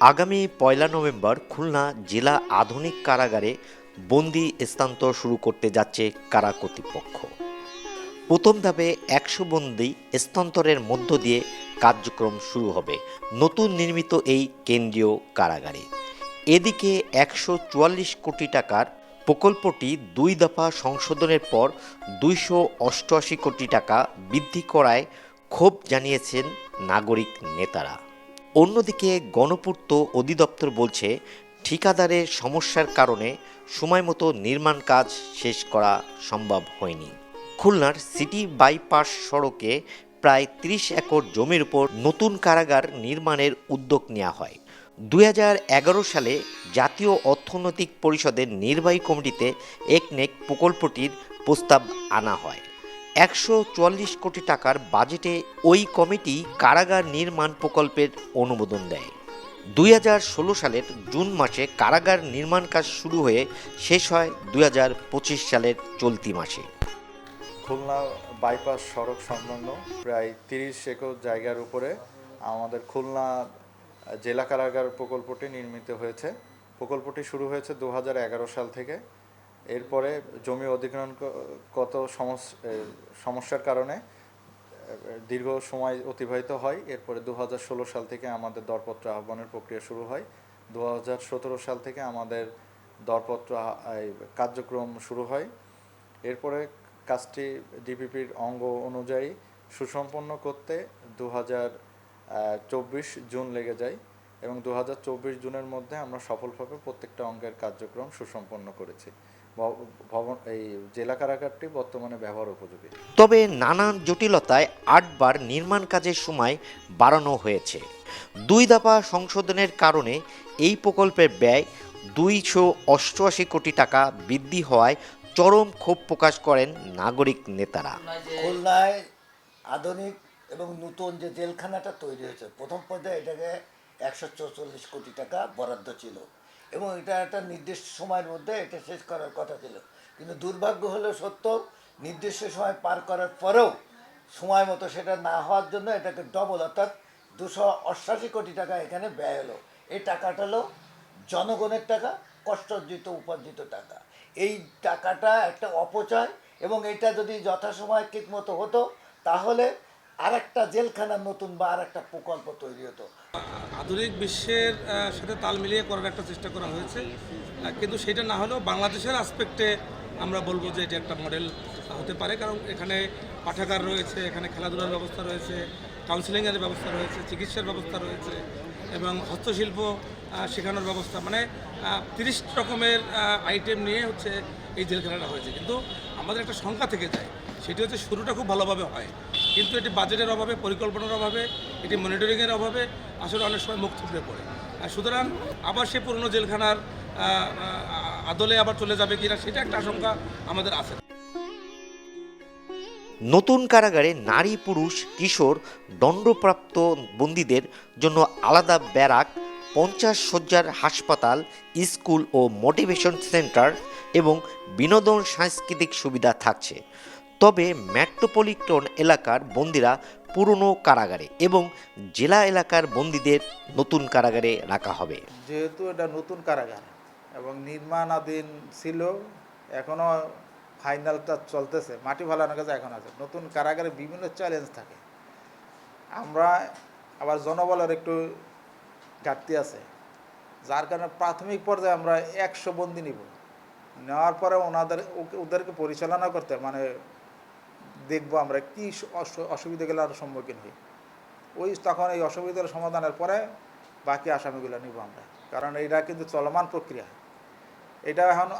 আগামী পয়লা নভেম্বর খুলনা জেলা আধুনিক কারাগারে বন্দি স্থানান্তর শুরু করতে যাচ্ছে কারা কর্তৃপক্ষ। প্রথম ধাপে একশো বন্দি স্থানান্তরের মধ্য দিয়ে কার্যক্রম শুরু হবে নতুন নির্মিত এই কেন্দ্রীয় কারাগারে। এদিকে একশো চুয়াল্লিশ কোটি টাকার প্রকল্পটি দুই দফা সংশোধনের পর দুইশো অষ্টআশি কোটি টাকা বৃদ্ধি করায় ক্ষোভ জানিয়েছেন নাগরিক নেতারা। অন্যদিকে গণপূর্ত অধিদপ্তর বলছে ঠিকাদারের সমস্যার কারণে সময়মতো নির্মাণ কাজ শেষ করা সম্ভব হয়নি। খুলনার সিটি বাইপাস সড়কে প্রায় ত্রিশ একর জমির উপর নতুন কারাগার নির্মাণের উদ্যোগ নেওয়া হয়। দু হাজার এগারো সালে জাতীয় অর্থনৈতিক পরিষদের নির্বাহী কমিটিতে একনেক প্রকল্পটির প্রস্তাব আনা হয়। একশো চুয়াল্লিশ কোটি টাকার বাজেটে ওই কমিটি কারাগার নির্মাণ প্রকল্পের অনুমোদন দেয়। দুই হাজার ষোলো সালের জুন মাসে কারাগার নির্মাণ কাজ শুরু হয়ে শেষ হয় দুই হাজার পঁচিশ সালের চলতি মাসে। খুলনা বাইপাস সড়ক সংলগ্ন প্রায় তিরিশ একর জায়গার উপরে আমাদের খুলনা জেলা কারাগার প্রকল্পটি নির্মিত হয়েছে। প্রকল্পটি শুরু হয়েছে দু হাজার এগারো সাল থেকে। এরপরে জমি অধিগ্রহণগত কত সমস্যার কারণে দীর্ঘ সময় অতিবাহিত হয়। এরপরে দু হাজার ষোলো সাল থেকে আমাদের দরপত্র আহ্বানের প্রক্রিয়া শুরু হয়। দু হাজার সতেরো সাল থেকে আমাদের দরপত্র কার্যক্রম শুরু হয়। এরপরে কাজটি ডিপিপির অঙ্গ অনুযায়ী সুসম্পন্ন করতে দু চব্বিশ জুন লেগে যায় এবং দু চব্বিশ জুনের মধ্যে আমরা সফলভাবে প্রত্যেকটা অঙ্গের কার্যক্রম সুসম্পন্ন করেছি। ভবন এই জেলা কারাগারটি বর্তমানে ব্যবহার উপযোগী। তবে নানান জটিলতায় আটবার নির্মাণ কাজের সময় বাড়ানো হয়েছে। দুই দফা সংশোধনের কারণে এই প্রকল্পের ব্যয় দুইশো অষ্টআশি কোটি টাকা বৃদ্ধি হওয়ায় চরম ক্ষোভ প্রকাশ করেন নাগরিক নেতারা। খুলনায় আধুনিক এবং নতুন যে জেলখানাটা তৈরি হয়েছে প্রথম পর্যায়ে এটাকে একশো চৌচল্লিশ কোটি টাকা বরাদ্দ ছিল। এবং এটা একটা নির্দিষ্ট সময়ের মধ্যে এটা শেষ করার কথা ছিল। কিন্তু দুর্ভাগ্য হলো সত্য, নির্দিষ্ট সময় পার করার পরেও সময় মতো সেটা না হওয়ার জন্য এটাকে ডবল অর্থাৎ দুশো অষ্টাশি কোটি টাকা এখানে ব্যয় হলো। এই টাকাটা হলো জনগণের টাকা, কষ্টার্জিত, উপার্জিত টাকা। এই টাকাটা একটা অপচয় এবং এটা যদি যথাসময় ঠিক মতো হতো, তাহলে আর একটা জেলখানা নতুন বা আর একটা প্রকল্প তৈরি হতো। আধুনিক বিশ্বের সাথে তাল মিলিয়ে করার একটা চেষ্টা করা হয়েছে। কিন্তু সেটা না হলেও বাংলাদেশের আসপেক্টে আমরা বলব যে এটা একটা মডেল হতে পারে। কারণ এখানে পাঠাগার রয়েছে, এখানে খেলাধুলার ব্যবস্থা রয়েছে কাউন্সিলিংয়ের ব্যবস্থা রয়েছে, চিকিৎসার ব্যবস্থা রয়েছে এবং হস্তশিল্প শেখানোর ব্যবস্থা। মানে তিরিশ রকমের আইটেম নিয়ে হচ্ছে এই জেলখানাটা হয়েছে। কিন্তু আমাদের একটা সংখ্যা থেকে যায়, সেটি হচ্ছে শুরুটা খুব ভালোভাবে হয়। কিন্তু এটি বাজেটের অভাবে, পরিকল্পনার অভাবে, এটি মনিটরিংয়ের অভাবে আসলে অনেক সময় মুখ থুবড়ে পড়ে। আর সুতরাং আবার সে পুরনো জেলখানার আদলে আবার চলে যাবে কিনা সেটা একটা আশঙ্কা আমাদের আছে। নতুন কারাগারে নারী, পুরুষ, কিশোর, দণ্ডপ্রাপ্ত বন্দীদের জন্য আলাদা ব্যারাক, পঞ্চাশ শয্যার হাসপাতাল, স্কুল ও মোটিভেশন সেন্টার এবং বিনোদন সাংস্কৃতিক সুবিধা থাকছে। তবে মেট্রোপলিটন এলাকার বন্দিরা পুরনো কারাগারে এবং জেলা এলাকার বন্দীদের নতুন কারাগারে রাখা হবে। যেহেতু এটা নতুন কারাগার এবং নির্মাণাধীন ছিল এখনও ফাইনালটা চলতেছে, মাটি ভালানোর কাছে এখন আছে। নতুন কারাগারে বিভিন্ন চ্যালেঞ্জ থাকে। আমরা আবার জনবলের একটু ঘাটতি আছে। যার কারণে প্রাথমিক পর্যায়ে আমরা একশো বন্দি নিব। নেওয়ার পরে ওনাদের ওদেরকে পরিচালনা করতে মানে দেখব আমরা কী অসুবিধা গেলে আরও সম্মুখীন হই। ওই তখন এই অসুবিধার সমাধানের পরে বাকি আসামিগুলো নিব আমরা। কারণ এটা কিন্তু চলমান প্রক্রিয়া। এটা এখন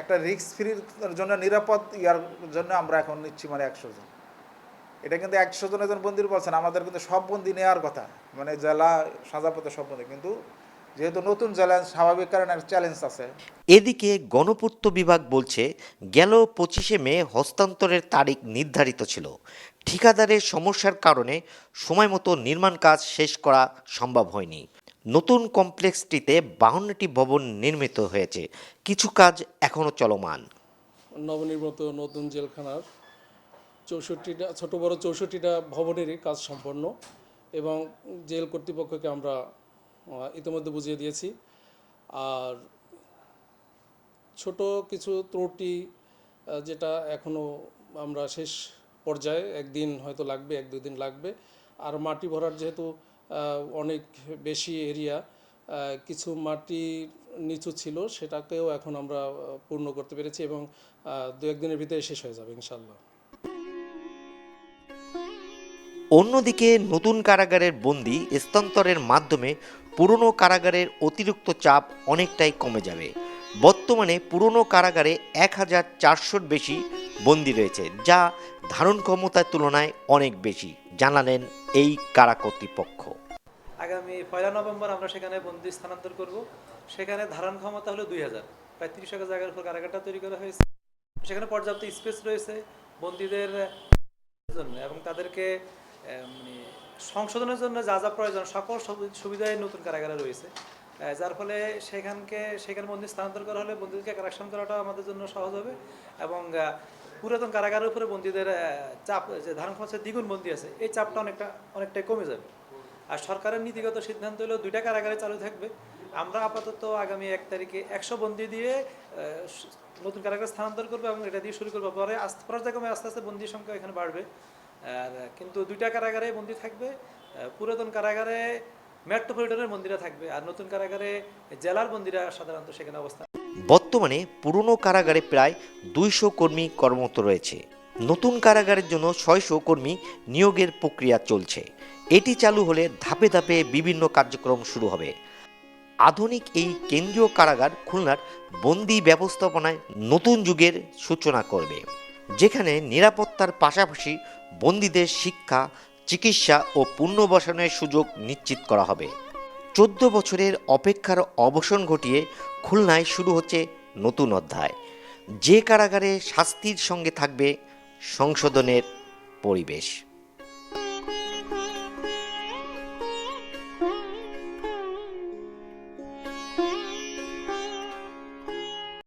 একটা রিস্ক ফ্রির জন্য নিরাপদ ইয়ার জন্য আমরা এখন নিচ্ছি মানে একশো জন। এটা কিন্তু একশো জন একজন বন্দির বলছেন, আমাদের কিন্তু সব বন্দি নেওয়ার কথা। মানে জেলা সাজাপথে সব বন্দি। কিন্তু যেহেতু নতুন চ্যালেঞ্জ স্বাভাবিক কারণে চ্যালেঞ্জ আছে। এদিকে গণপূর্ত বিভাগ বলছে গেল পঁচিশে মে হস্তান্তরের তারিখ নির্ধারিত ছিল। ঠিকাদারের সমস্যার কারণে সময় মতো নির্মাণ কাজ শেষ করা সম্ভব হয়নি। নতুন কমপ্লেক্সটিতে বাহান্নটি ভবন নির্মিত হয়েছে। কিছু কাজ এখনও চলমান। নবনির্মিত নতুন জেলখানার চৌষট্টিটা ছোট বড় চৌষট্টিটা ভবনেরই কাজ সম্পন্ন এবং জেল কর্তৃপক্ষকে আমরা ইতিমধ্যে বুঝিয়ে দিয়েছি। আর ছোট কিছু ত্রুটি যেটা এখনও আমরা শেষ পর্যায়ে, একদিন হয়তো লাগবে, এক দুই দিন লাগবে। আর মাটি ভরার যেহেতু অনেক বেশি এরিয়া কিছু মাটি নিচু ছিল, সেটাকেও এখন আমরা পূর্ণ করতে পেরেছি এবং দু একদিনের ভিতরে শেষ হয়ে যাবে ইনশাল্লাহ অন্যদিকে নতুন কারাগারের বন্দি স্থানান্তরের মাধ্যমে পুরনো কারাগারের অতিরিক্ত চাপ অনেকটাই কমে যাবে। বর্তমানে পুরনো কারাগারে এক হাজার চারশোর বেশি বন্দি রয়েছে, যা ধারণ ক্ষমতার তুলনায় অনেক বেশি, জানালেন এই কারা কর্তৃপক্ষ। আগামী পয়লা নভেম্বর আমরা সেখানে বন্দি স্থানান্তর করব। সেখানে ধারণ ক্ষমতা হলো দুই হাজার। প্রায় তিরিশ হাজার জায়গার উপর কারাগারটা তৈরি করা হয়েছে। সেখানে পর্যাপ্ত স্পেস রয়েছে বন্দীদের জন্য এবং তাদেরকে মানে সংশোধনের জন্য যা যা প্রয়োজন, সকল সুবি- সুবিধাই নতুন কারাগারে রয়েছে। যার ফলে সেখানকে, সেখানে বন্দি স্থানান্তর করা হলে বন্দীদেরকে কারেকশন করাটা আমাদের জন্য সহজ হবে এবং পুরাতন কারাগারের উপরে বন্দীদের চাপ, যে ধারণ ক্ষমতা দ্বিগুণ বন্দী আছে, এই চাপটা অনেকটা, অনেকটাই কমে যাবে। আর সরকারের নীতিগত সিদ্ধান্ত হলো দুইটা কারাগারে চালু থাকবে। আমরা আপাতত আগামী এক তারিখে একশো বন্দি দিয়ে নতুন কারাগারে স্থানান্তর করব এবং এটা দিয়ে শুরু করব। পরে আস্তে পর্যায়ক্রমে আস্তে আস্তে বন্দির সংখ্যা এখানে বাড়বে। আর কিন্তু দুইটা কারাগারে বন্দি থাকবে পুরাতন কারাগারে মেট্রোপলিটনের বন্দিরা থাকবে আর নতুন কারাগারে জেলার বন্দিরা সাধারণত সেখানে অবস্থান বর্তমানে পুরনো কারাগারে প্রায় দুইশো কর্মী কর্মরত রয়েছে। নতুন কারাগারের জন্য ছয়শো কর্মী নিয়োগের প্রক্রিয়া চলছে। এটি চালু হলে ধাপে ধাপে বিভিন্ন কার্যক্রম শুরু হবে। আধুনিক এই কেন্দ্রীয় কারাগার খুলনার বন্দি ব্যবস্থাপনায় নতুন যুগের সূচনা করবে। যেখানে নিরাপত্তার পাশাপাশি বন্দীদের শিক্ষা, চিকিৎসা ও পুনর্বাসনের সুযোগ নিশ্চিত করা হবে। চোদ্দ বছরের অপেক্ষার অবসান ঘটিয়ে খুলনায় শুরু হচ্ছে নতুন অধ্যায়। যে কারাগারে শাস্তির সঙ্গে থাকবে সংশোধনের পরিবেশ।